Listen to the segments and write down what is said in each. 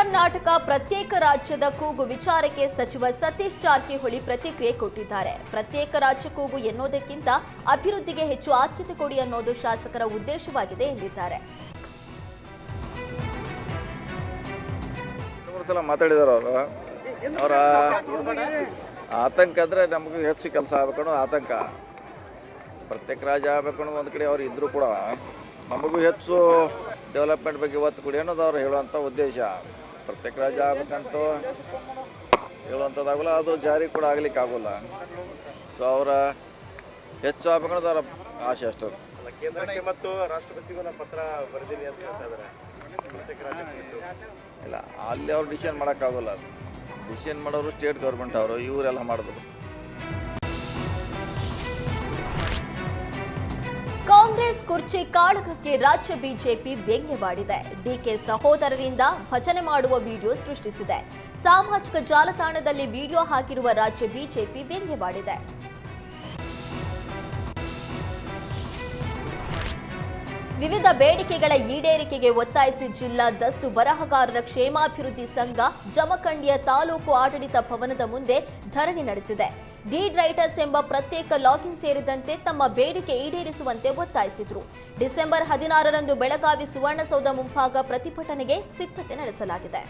ಕರ್ನಾಟಕ ಪ್ರತ್ಯೇಕ ರಾಜ್ಯದ ಕೂಗು ವಿಚಾರಕ್ಕೆ ಸಚಿವ ಸತೀಶ್ ಜಾರಕಿಹೊಳಿ ಪ್ರತಿಕ್ರಿಯೆ ಕೊಟ್ಟಿದ್ದಾರೆ. ಪ್ರತ್ಯೇಕ ರಾಜ್ಯ ಕೂಗು ಎನ್ನುವುದಕ್ಕಿಂತ ಅಭಿವೃದ್ಧಿಗೆ ಹೆಚ್ಚು ಆದ್ಯತೆ ಕೊಡಿ ಅನ್ನೋದು ಶಾಸಕರ ಉದ್ದೇಶವಾಗಿದೆ ಎಂದಿದ್ದಾರೆ. ಅವರು. ಆತಂಕ ಅಂದ್ರೆ ನಮಗೂ ಹೆಚ್ಚು ಕೆಲಸ ಆಗ್ಬೇಕು ಆತಂಕ. ಪ್ರತ್ಯೇಕ ರಾಜ್ಯ ಆಗಬೇಕು ಒಂದು ಕಡೆ ಅವ್ರು ಇದ್ದರೂ ಕೂಡ ನಮಗೂ ಹೆಚ್ಚು ಡೆವಲಪ್ಮೆಂಟ್ ಬಗ್ಗೆ ಒತ್ತು ಕೊಡಿ ಅನ್ನೋದು ಅವ್ರು ಹೇಳುವಂಥ ಉದ್ದೇಶ. ಪ್ರತ್ಯೇಕ ರಾಜ್ಯ ಆಗ್ಬೇಕಂತೂ ಹೇಳುವಂಥದ್ದಾಗಲ್ಲ ಅದು ಜಾರಿ ಕೂಡ ಆಗ್ಲಿಕ್ಕೆ ಆಗೋಲ್ಲ ಸೊ ಅವರ ಹೆಚ್ಚು ಆಗ್ಬೇಕನ್ನೋದು ಅವರ ಆಶೆ ಅಷ್ಟು. ಕೇಂದ್ರಕ್ಕೆ ಮತ್ತು ರಾಷ್ಟ್ರಪತಿಗೂ ನಾನು ಪತ್ರ ಬರೆದೀನಿ ಅಂತ ಹೇಳ್ತಾ ಇದ್ದಾರೆ. ಪ್ರತ್ಯೇಕ ರಾಜ್ಯ ಕುರಿತು. ಇಲ್ಲ ಅಲ್ಲಿ ಅವ್ರು ಡಿಸಿಷನ್ ಮಾಡೋಕ್ಕಾಗೋಲ್ಲ. ಡಿಸಿಷನ್ ಮಾಡೋರು ಸ್ಟೇಟ್ ಗೌರ್ಮೆಂಟ್ ಅವರು ಇವರೆಲ್ಲ ಮಾಡಿದ್ರು ಕುರ್ಚಿ ಕಾಳಗಕ್ಕೆ ರಾಜ್ಯ ಬಿಜೆಪಿ ವ್ಯಂಗ್ಯವಾಡಿದೆ ಡಿಕೆ ಸಹೋದರರಿಂದ ಭಜನೆ ಮಾಡುವ ವಿಡಿಯೋ ಸೃಷ್ಟಿಸಿದೆ. ಸಾಮಾಜಿಕ ಜಾಲತಾಣದಲ್ಲಿ ವಿಡಿಯೋ ಹಾಕಿರುವ ರಾಜ್ಯ ಬಿಜೆಪಿ ವ್ಯಂಗ್ಯವಾಡಿದೆ ವಿವಿಧ ಬೇಡಿಕೆಗಳ ಈಡೇರಿಕೆಗೆ ಒತ್ತಾಯಿಸಿ ಜಿಲ್ಲಾ ದಸ್ತು ಬರಹಗಾರರ ಕ್ಷೇಮಾಭಿವೃದ್ಧಿ ಸಂಘ ಜಮಖಂಡಿಯ ತಾಲೂಕು ಆಡಳಿತ ಭವನದ ಮುಂದೆ ಧರಣಿ ನಡೆಸಿದೆ. ಡೀಡ್ ರೈಟರ್ಸ್ ಎಂಬ ಪ್ರತ್ಯೇಕ ಲಾಗಿನ್ ಸೇರಿದಂತೆ ತಮ್ಮ ಬೇಡಿಕೆ ಈಡೇರಿಸುವಂತೆ ಒತ್ತಾಯಿಸಿದ್ರು. ಡಿಸೆಂಬರ್ ಹದಿನಾರರಂದು ಬೆಳಗಾವಿ ಸುವರ್ಣಸೌಧ ಮುಂಭಾಗ ಪ್ರತಿಭಟನೆಗೆ ಸಿದ್ಧತೆ ನಡೆಸಲಾಗಿದೆ.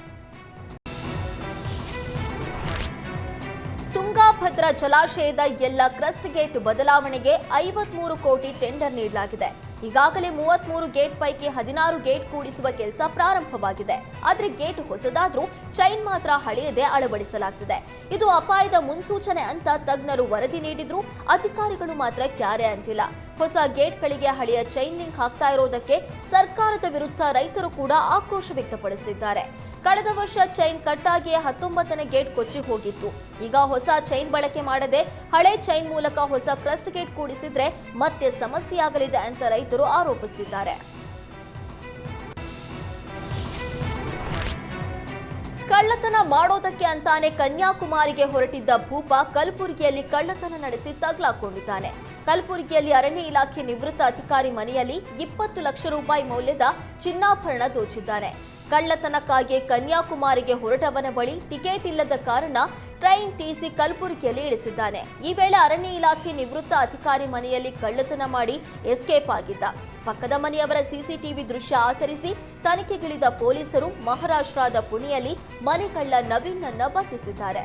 ತುಂಗಾಭದ್ರಾ ಜಲಾಶಯದ ಎಲ್ಲ ಕ್ರಸ್ಟ್ ಗೇಟ್ ಬದಲಾವಣೆಗೆ ಐವತ್ಮೂರು ಕೋಟಿ ಟೆಂಡರ್ ನೀಡಲಾಗಿದೆ. ಈಗಾಗಲೇ ಮೂವತ್ಮೂರು ಗೇಟ್ ಪೈಕಿ ಹದಿನಾರು ಗೇಟ್ ಕೂಡಿಸುವ ಕೆಲಸ ಪ್ರಾರಂಭವಾಗಿದೆ. ಆದರೆ ಗೇಟ್ ಹೊಸದಾದ್ರೂ ಚೈನ್ ಮಾತ್ರ ಹಳೆಯದೇ ಅಳವಡಿಸಲಾಗ್ತಿದೆ. ಇದು ಅಪಾಯದ ಮುನ್ಸೂಚನೆ ಅಂತ ತಜ್ಞರು ವರದಿ ನೀಡಿದ್ರು. ಅಧಿಕಾರಿಗಳು ಮಾತ್ರ ಕ್ಯಾರೆ ಅಂತಿಲ್ಲ. ಹೊಸ ಗೇಟ್ಗಳಿಗೆ ಹಳೆಯ ಚೈನ್ ಲಿಂಕ್ ಹಾಕ್ತಾ ಇರೋದಕ್ಕೆ ಸರ್ಕಾರದ ವಿರುದ್ಧ ರೈತರು ಕೂಡ ಆಕ್ರೋಶ ವ್ಯಕ್ತಪಡಿಸುತ್ತಿದ್ದಾರೆ ಕಳೆದ ವರ್ಷ ಚೈನ್ ಕಟ್ಟಾಗಿಯೇ ಹತ್ತೊಂಬತ್ತನೇ ಗೇಟ್ ಕೊಚ್ಚಿ ಹೋಗಿತ್ತು. ಈಗ ಹೊಸ ಚೈನ್ ಬಳಕೆ ಮಾಡದೆ ಹಳೆ ಚೈನ್ ಮೂಲಕ ಹೊಸ ಕ್ರಸ್ಟ್ ಗೇಟ್ ಕೂಡಿಸಿದ್ರೆ ಮತ್ತೆ ಸಮಸ್ಯೆಯಾಗಲಿದೆ ಅಂತ ರೈತರು ಆರೋಪಿಸಿದ್ದಾರೆ. ಕಳ್ಳತನ ಮಾಡೋದಕ್ಕೆ ಅಂತಾನೆ ಕನ್ಯಾಕುಮಾರಿಗೆ ಹೊರಟಿದ್ದ ಭೂಪ ಕಲಬುರಗಿಯಲ್ಲಿ ಕಳ್ಳತನ ನಡೆಸಿ ತಗ್ಲಾಕೊಂಡಿದ್ದಾನೆ. ಕಲಬುರಗಿಯಲ್ಲಿ ಅರಣ್ಯ ಇಲಾಖೆ ನಿವೃತ್ತ ಅಧಿಕಾರಿ ಮನೆಯಲ್ಲಿ ಇಪ್ಪತ್ತು ಲಕ್ಷ ರೂಪಾಯಿ ಮೌಲ್ಯದ ಚಿನ್ನಾಭರಣ ದೋಚಿದ್ದಾನೆ. ಕಳ್ಳತನಕ್ಕಾಗಿ ಕನ್ಯಾಕುಮಾರಿಗೆ ಹೊರಟವನ ಬಳಿ ಟಿಕೆಟ್ ಇಲ್ಲದ ಕಾರಣ ಟ್ರೈನ್ ಟಿಸಿ ಕಲಬುರಗಿಯಲ್ಲಿ ಇಳಿಸಿದ್ದಾನೆ. ಈ ವೇಳೆ ಅರಣ್ಯ ಇಲಾಖೆ ನಿವೃತ್ತ ಅಧಿಕಾರಿ ಮನೆಯಲ್ಲಿ ಕಳ್ಳತನ ಮಾಡಿ ಎಸ್ಕೇಪ್ ಆಗಿದ್ದ. ಪಕ್ಕದ ಮನೆಯವರ ಸಿಸಿಟಿವಿ ದೃಶ್ಯ ಆಧರಿಸಿ ತನಿಖೆಗಿಳಿದ ಪೊಲೀಸರು ಮಹಾರಾಷ್ಟ್ರದ ಪುಣೆಯಲ್ಲಿ ಮನೆ ಕಳ್ಳ ನವೀನ್ನನ್ನ ಬಂಧಿಸಿದ್ದಾರೆ.